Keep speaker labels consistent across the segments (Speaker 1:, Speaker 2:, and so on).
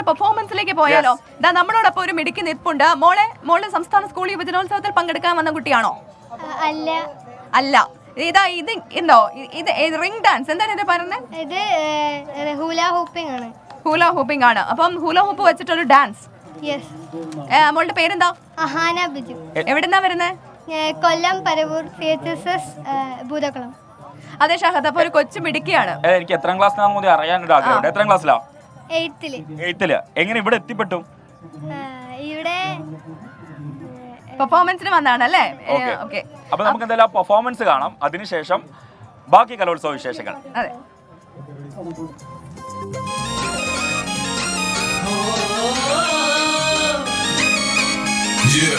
Speaker 1: കലോത്സവത്തിന്റെ പെർഫോമൻസിലേക്ക് പോയാലോ? ദാ നമ്മളോടൊപ്പം ഒരു മിടുക്കി നിൽപ്പുണ്ട്. മോളെ മോളെ സംസ്ഥാന സ്കൂൾ യുവജനോത്സവത്തിൽ പങ്കെടുക്കാൻ വന്ന കുട്ടിയാണോ?
Speaker 2: അല്ല.
Speaker 1: അല്ല. ഇതാ ഇത് എന്തോ ഇത് റിംഗ് ഡാൻസ് എന്താണ് ഇത് പറഞ്ഞത്
Speaker 2: ഇത് ഹൂല ഹൂപ്പിംഗ് ആണ്.
Speaker 1: ഹൂല ഹൂപ്പിംഗ് ആണ്. അപ്പം ഹൂല ഹൂപ്പ് വെച്ചിട്ടൊരു ഡാൻസ്
Speaker 2: യെസ്
Speaker 1: മോളുടെ പേരെന്താ?
Speaker 2: അഹാന ബിജു.
Speaker 1: എവിടെന്നാ വരുന്നത്
Speaker 2: Kollam Paravur C H S S Bhoothakkulam
Speaker 1: അതെ ഷഹദ്. അപ്പൊ ഒരു കൊച്ചു മിടുക്കിയാണ്.
Speaker 3: എനിക്ക് എത്രാം ക്ലാസ്സിലാണെന്ന് കൂടി അറിയാനൊരു ആഗ്രഹമുണ്ട്. എത്രാം ക്ലാസ്സിലാ
Speaker 2: എയ്ത്തിൽ.
Speaker 3: എയ്ത്തിൽ. എങ്ങനെ ഇവിടെ എത്തിപ്പെട്ടു?
Speaker 2: ഇവിടെ
Speaker 1: പെർഫോമൻസിന് വന്നാണ് അല്ലേ
Speaker 3: ഓക്കെ. അപ്പൊ നമുക്ക് എന്തായാലും ആ പെർഫോമൻസ് കാണാം. അതിനുശേഷം ബാക്കി കലോത്സവ വിശേഷങ്ങൾ
Speaker 1: അതെ.
Speaker 4: Yeah.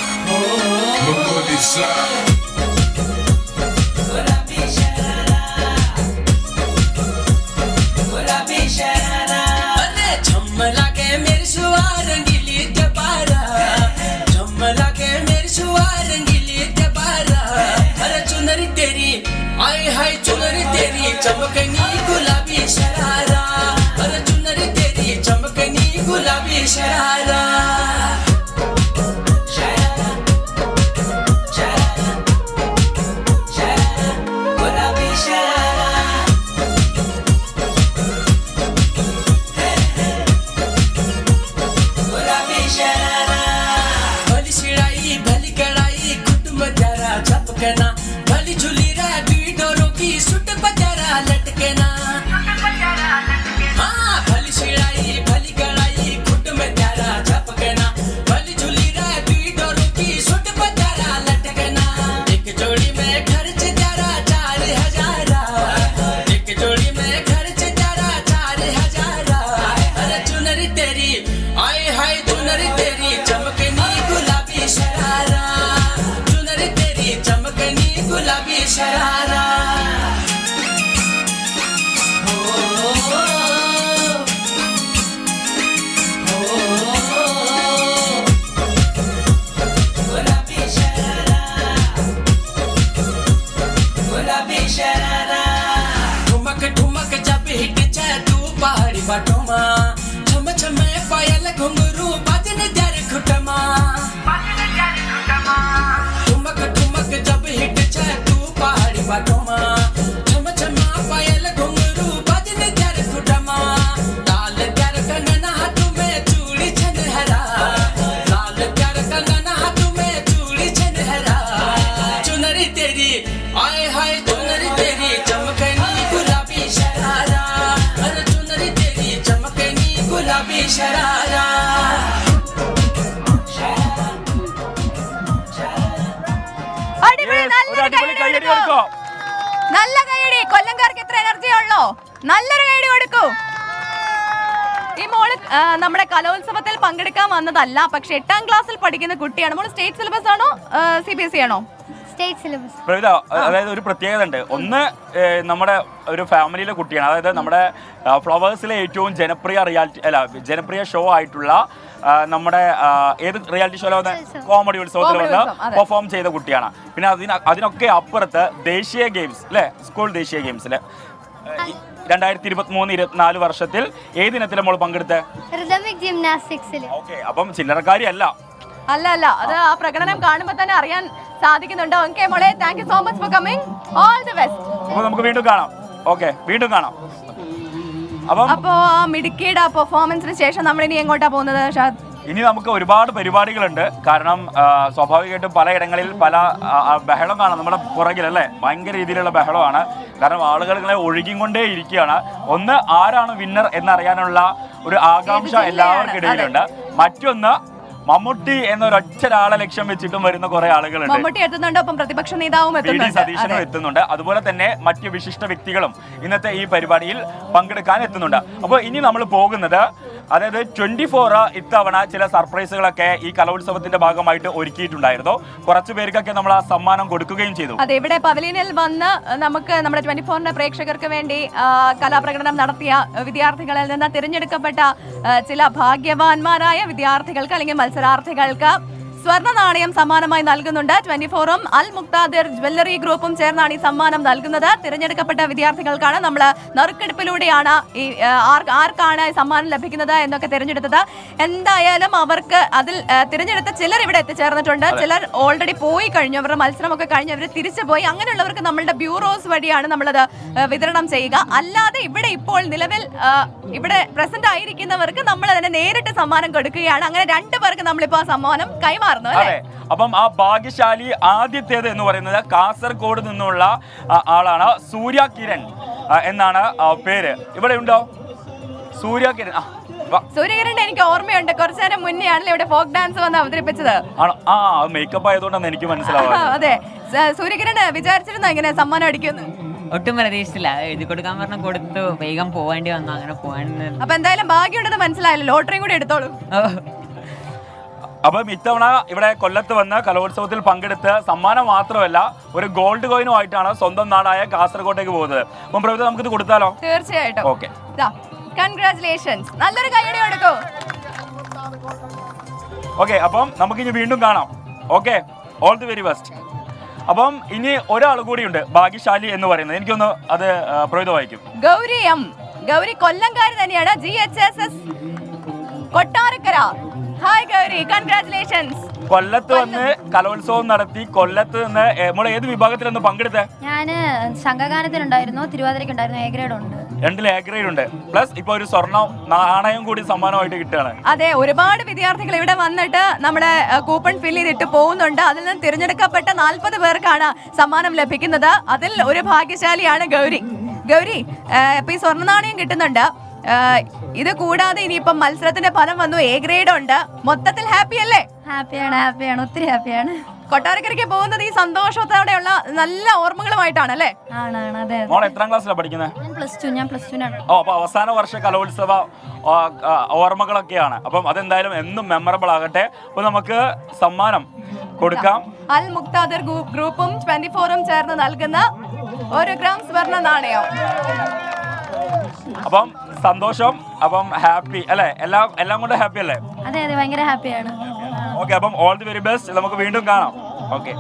Speaker 4: Look oh, oh, side.
Speaker 5: हाय चुनरी तेरी चमकनी शरारा। ठुमक ठुमक जब हिट जाए तू पहाड़ी बाटोमा। छम छम पायल घुंगरू बाजन जर खुटमा। ठुमक ठुमक जब हिट जाए तू पहाड़ी बाटोमा। छम छम पायल आए हाय चुनरी तेरी चमकनी गुलाबी शरारा अरे चुनरी तेरी चमकनी गुलाबी शरारा
Speaker 1: അടിപൊളി,
Speaker 3: Yes,
Speaker 1: നല്ലൊരു
Speaker 3: ഒരു അടിപൊളി
Speaker 1: കൈയടി
Speaker 3: കയ്യടി
Speaker 1: കൊടുക്കൂ.
Speaker 3: കൊടുക്കോ
Speaker 1: നല്ല കൈയടി കൊല്ലംകാർക്ക് എത്ര എനർജി ഉള്ളോ നല്ലൊരു കൈയടി കൊടുക്കൂ ഈ മോള് ആ, നമ്മുടെ കലോത്സവത്തിൽ പങ്കെടുക്കാൻ വന്നതല്ല പക്ഷെ എട്ടാം ക്ലാസ്സിൽ പഠിക്കുന്ന കുട്ടിയാണ് മോള് സ്റ്റേറ്റ് സിലബസ് ആണോ സി ബി എസ് ഇ ആണോ
Speaker 2: സ്റ്റേറ്റ് സിലബസ്
Speaker 3: പ്രവിത അതായത് ഒരു പ്രത്യേകത ഉണ്ട്. ഒന്ന് നമ്മുടെ ഒരു ഫാമിലിയിലെ കുട്ടിയാണ്. അതായത് നമ്മുടെ ഫ്ലവേഴ്സിലെ ഏറ്റവും ജനപ്രിയ റിയാലിറ്റി അല്ല ജനപ്രിയ ഷോ ആയിട്ടുള്ള നമ്മുടെ ഏത് റിയാലിറ്റി ഷോയിലെ വന്ന കോമഡി ഉത്സവത്തിൽ വന്ന് പെർഫോം ചെയ്ത കുട്ടിയാണ്. പിന്നെ അതിന് അതിനൊക്കെ അപ്പുറത്ത് ദേശീയ ഗെയിംസ് അല്ലെ സ്കൂൾ ദേശീയ ഗെയിംസിൽ രണ്ടായിരത്തി ഇരുപത്തി മൂന്ന് ഇരുപത്തിനാല് വർഷത്തിൽ ഏത് ഇനത്തിൽ നമ്മൾ പങ്കെടുത്ത്
Speaker 2: റിതമിക് ജിംനാസ്റ്റിക്സിൽ
Speaker 3: ഓക്കെ അപ്പം ചില്ലറക്കാരി അല്ല
Speaker 1: അല്ല അല്ല. അത് ആ പ്രകടനം കാണുമ്പോൾ തന്നെ അറിയാൻ സാധിക്കുന്നുണ്ട്. ഓക്കെ മോളെ thank you so much for coming all the best
Speaker 3: അപ്പോൾ നമുക്ക് വീണ്ടും കാണാം. ഓക്കെ വീണ്ടും കാണാം. അപ്പം
Speaker 1: ആ മിടുക്കിയുടെ പെർഫോമൻസിന് ശേഷം നമ്മൾ ഇനി എങ്ങോട്ടാ പോകുന്നത് ഷാദ്?
Speaker 3: ഇനി നമുക്ക് ഒരുപാട് പരിപാടികളുണ്ട്. കാരണം സ്വാഭാവികമായിട്ടും പലയിടങ്ങളിൽ പല ബഹളം കാണാം നമ്മുടെ പുറകിൽ അല്ലേ? ഭയങ്കര രീതിയിലുള്ള ബഹളമാണ്. കാരണം ആളുകൾ ഇങ്ങനെ ഒഴുകിക്കൊണ്ടേ ഇരിക്കുകയാണ്. ഒന്ന് ആരാണ് വിന്നർ എന്നറിയാനുള്ള ഒരു ആകാംക്ഷ? എല്ലാവർക്കും ഇടയിലുണ്ട് മറ്റൊന്ന് മമ്മൂട്ടി എന്നൊരൊറ്റ ഒരാളെ ലക്ഷ്യം വെച്ചിട്ടും വരുന്ന കുറെ ആളുകളുണ്ട്.
Speaker 1: മമ്മൂട്ടി എത്തുന്നുണ്ട് ഒപ്പം പ്രതിപക്ഷ നേതാവും എത്തുന്നുണ്ട്.
Speaker 3: സതീശനും എത്തുന്നുണ്ട്. അതുപോലെ തന്നെ മറ്റ് വിശിഷ്ട വ്യക്തികളും ഇന്നത്തെ ഈ പരിപാടിയിൽ പങ്കെടുക്കാൻ എത്തുന്നുണ്ട്. അപ്പോൾ ഇനി നമ്മൾ പോകുന്നത് അതായത് ട്വന്റി ഫോർ ഇത്തവണ ചില സർപ്രൈസുകളൊക്കെ ഈ കലോത്സവത്തിന്റെ ഭാഗമായിട്ട് ഒരുക്കിയിട്ടുണ്ടായിരുന്നു. കുറച്ചു പേർക്കൊക്കെ നമ്മൾ ആ സമ്മാനം കൊടുക്കുകയും ചെയ്തു.
Speaker 1: അതെ ഇവിടെ പവലിയനിൽ വന്ന് നമുക്ക് നമ്മുടെ ട്വന്റി ഫോറിന്റെ പ്രേക്ഷകർക്ക് വേണ്ടി കലാപ്രകടനം നടത്തിയ വിദ്യാർത്ഥികളിൽ നിന്ന് തിരഞ്ഞെടുക്കപ്പെട്ട ചില ഭാഗ്യവാന്മാരായ വിദ്യാർത്ഥികൾക്ക് അല്ലെങ്കിൽ മത്സരാർത്ഥികൾക്ക് സ്വർണ നാണയം സമ്മാനമായി നൽകുന്നുണ്ട്. ട്വന്റി ഫോറും അൽ മുക്താദിർ ജ്വല്ലറി ഗ്രൂപ്പും ചേർന്നാണ് ഈ സമ്മാനം നൽകുന്നത്. തിരഞ്ഞെടുക്കപ്പെട്ട വിദ്യാർത്ഥികൾക്കാണ് നമ്മൾ നറുക്കെടുപ്പിലൂടെയാണ് ഈ ആർക്കാണ് സമ്മാനം ലഭിക്കുന്നത് എന്നൊക്കെ തിരഞ്ഞെടുത്തത്. എന്തായാലും അവർക്ക് അതിൽ തിരഞ്ഞെടുത്ത ചിലർ ഇവിടെ എത്തിച്ചേർന്നിട്ടുണ്ട്. ചിലർ ഓൾറെഡി പോയി കഴിഞ്ഞു. അവരുടെ മത്സരമൊക്കെ കഴിഞ്ഞ്. അവർ തിരിച്ചു പോയി. അങ്ങനെയുള്ളവർക്ക് നമ്മളുടെ ബ്യൂറോസ് വഴിയാണ് നമ്മളത് വിതരണം ചെയ്യുക. അല്ലാതെ ഇവിടെ ഇപ്പോൾ നിലവിൽ ഇവിടെ പ്രസന്റ് ആയിരിക്കുന്നവർക്ക് നമ്മൾ അതിനെ നേരിട്ട് സമ്മാനം കൊടുക്കുകയാണ്. അങ്ങനെ രണ്ടു പേർക്ക് നമ്മളിപ്പോൾ ആ സമ്മാനം കൈമാറുന്നു അല്ലേ?
Speaker 3: അതെ. അപ്പം ആ ഭാഗ്യശാലി ആദ്യത്തേത് എന്ന് പറയുന്നത് കാസർഗോഡ് നിന്നുള്ള ആളാണ് സൂര്യ കിരൺ എന്നാണ് പേര്. ഇവിടെ ഉണ്ടോ? സൂര്യ കിരൺ.
Speaker 1: സൂര്യകിരണിന്റെ എനിക്ക് ഓർമ്മയുണ്ട്. കുറച്ചു നേരം മുന്നേ ആണല്ലോ ഇവിടെ ഫോക്ക് ഡാൻസ് വന്ന് അവതരിപ്പിച്ചത്.
Speaker 3: ആണോ? ആ മേക്കപ്പ് ആയതുകൊണ്ടാണ് എനിക്ക് മനസ്സിലാവുക
Speaker 1: അതെ. സ- വിചാരിച്ചിരുന്നു എങ്ങനെ ഇങ്ങനെ സമ്മാനം അടിക്കുന്നു
Speaker 6: ഒട്ടും പ്രതീക്ഷിച്ചില്ല. എഴുതി കൊടുക്കാൻ പറഞ്ഞ കൊടുത്തു. വേഗം പോവേണ്ടി വന്നു. അങ്ങനെ പോവാൻ
Speaker 1: അപ്പൊ എന്തായാലും ഭാഗ്യമുണ്ടെന്ന് മനസ്സിലായല്ലോ. ലോട്ടറിയും കൂടി എടുത്തോളൂ.
Speaker 3: അപ്പം ഇത്തവണ ഇവിടെ കൊല്ലത്ത് വന്ന് കലോത്സവത്തിൽ പങ്കെടുത്ത് സമ്മാനം മാത്രമല്ല ഒരു ഗോൾഡ് കോയിനുമായിട്ടാണ് സ്വന്തം നാടായ കാസർഗോട്ടേക്ക് പോകുന്നത്. അപ്പം പ്രവിധ നമുക്കിത് കൊടുത്താലോ?
Speaker 1: തീർച്ചയായിട്ടും.
Speaker 3: ഓക്കെ
Speaker 1: നല്ലൊരു കൈയടി കൊടുക്കൂ.
Speaker 3: ഓക്കെ അപ്പം നമുക്കിനി വീണ്ടും കാണാം. Okay all the very best അപ്പം ഇനി ഒരാൾ കൂടിയുണ്ട് ഭാഗ്യശാലി എന്ന് പറയുന്നത്. എനിക്കൊന്ന് അത് പ്രവിധ വായിക്കും.
Speaker 1: ഗൗരി എം. ഗൗരി കൊല്ലംകാരി തന്നെയാണ്. G H S S Kottarakkara. Hi Gauri congratulations
Speaker 3: കൊല്ലത്ത് വന്ന് കലോത്സവം നടത്തി കൊല്ലത്ത് നിന്ന് നമ്മൾ ഏത് വിഭാഗത്തിലൊന്ന് പങ്കെടുത്തേ?
Speaker 2: ഞാൻ സംഘഗാനത്തിനുണ്ടായിരുന്നു തിരുവാതിരക്കുണ്ടായിരുന്നു എ ഗ്രേഡ് ഉണ്ട്.
Speaker 3: രണ്ടിൽ എ ഗ്രേഡ് ഉണ്ട്. പ്ലസ് ഇപ്പൊ ഒരു സ്വർണം നാണയം കൂടി സമ്മാനമായിട്ട് കിട്ടുകയാണ്.
Speaker 1: അതെ ഒരുപാട് വിദ്യാർത്ഥികൾ ഇവിടെ വന്നിട്ട് നമ്മുടെ കൂപ്പൺ ഫിൽ ചെയ്തിട്ട് പോകുന്നുണ്ട്. അതിൽ നിന്ന് തിരഞ്ഞെടുക്കപ്പെട്ട നാൽപ്പത് പേർക്കാണ് സമ്മാനം ലഭിക്കുന്നത്. അതിൽ ഒരു ഭാഗ്യശാലിയാണ് ഗൗരി. ഗൗരി ഇപ്പൊ ഈ സ്വർണ നാണയം കിട്ടുന്നുണ്ട്. ഇത് കൂടാതെ ഇനിയിപ്പം മത്സരത്തിന്റെ ഫലം വന്നു. എ ഗ്രേഡ് ഉണ്ട്. മൊത്തത്തിൽ ഹാപ്പി അല്ലേ?
Speaker 2: ഹാപ്പിയാണ് ഹാപ്പിയാണ് ഒത്തിരി ഹാപ്പിയാണ്
Speaker 1: കൊട്ടാരക്കരയ്ക്ക് പോകുന്നത് ഈ സന്തോഷത്തോടെയുള്ള നല്ല ഓർമ്മകളുമായിട്ടാണ് അല്ലേ?
Speaker 2: ആണാണ് അതെ അതെ.
Speaker 3: മോൾ എത്രാം ക്ലാസ്സിലാണ് പഠിക്കുന്നത്
Speaker 2: ഞാൻ പ്ലസ് ടു ഞാൻ പ്ലസ് ടുവിനാണ്
Speaker 3: ഓ അപ്പൊ അവസാന വർഷ കലോത്സവ ഓർമ്മകളൊക്കെയാണ്. അപ്പം അതെന്തായാലും എന്നും മെമ്മറബിൾ ആകട്ടെ. അപ്പൊ നമുക്ക് സമ്മാനം കൊടുക്കാം.
Speaker 1: അൽ മുക്താദർ ഗ്രൂപ്പും ട്വന്റി ഫോറും ചേർന്ന് നൽകുന്ന ഒരു ഗ്രാം സ്വർണ നാണയം.
Speaker 3: അപ്പം സന്തോഷം അപ്പം ഹാപ്പി അല്ലെ? എല്ലാം എല്ലാം കൊണ്ട് ഹാപ്പി അല്ലേ?
Speaker 2: അതെ അതെ ഭയങ്കര ഹാപ്പിയാണ്.
Speaker 3: ഓക്കെ അപ്പം ഓൾ ദി വെരി ബെസ്റ്റ് നമുക്ക് വീണ്ടും കാണാം. ഓക്കെ.